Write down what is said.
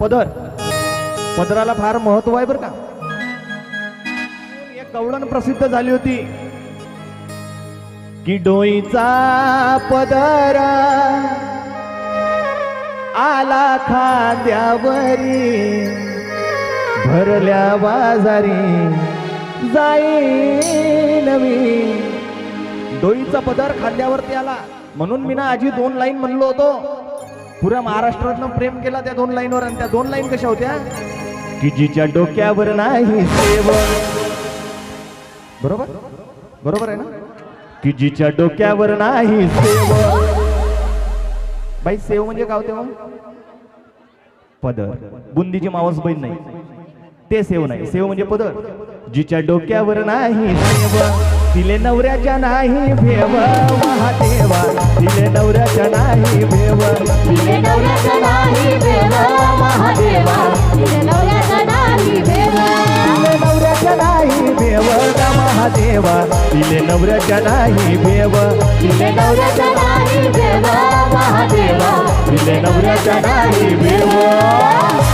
पदर. पदराला फार महत्त्व आहे बरं का. एक गवळण प्रसिद्ध झाली होती. की डोईचा पदर आला खांद्यावरी भरल्या बाजारी जाई नवी डोईचा पदर खांद्यावरती आला. म्हणून मी ना आजी दोन लाईन म्हणलो होतो. पुऱ्या महाराष्ट्रातनं प्रेम केला त्या दोन लाईनवर आणि त्या दोन लाईन कशा होत्या? की जिच्या डोक्यावर नाही सेव. बरोबर? बरोबर आहे ना? की जिच्या डोक्यावर नाही सेव. बाई सेव म्हणजे काय होते मग? पदर. बुंदीची मावस बहीण नाही. ते सेव नाही. सेव म्हणजे पदर. जिच्या डोक्यावर नाही सेव. तिले नवऱ्याच्या नाही भेव महादेवा तिले नवऱ्याच्या नाही भेव. तिले नवऱ्याचा नाही भेव महादेवा तिले नवऱ्याचा नाही भेव. तिले नवऱ्याच्या नाही भेव महादेवा तिले नवऱ्याच्या नाही भेव. तिले तिले नवऱ्याचा नाही भेव महादेवा तिले नवऱ्याच्या नाही भेव.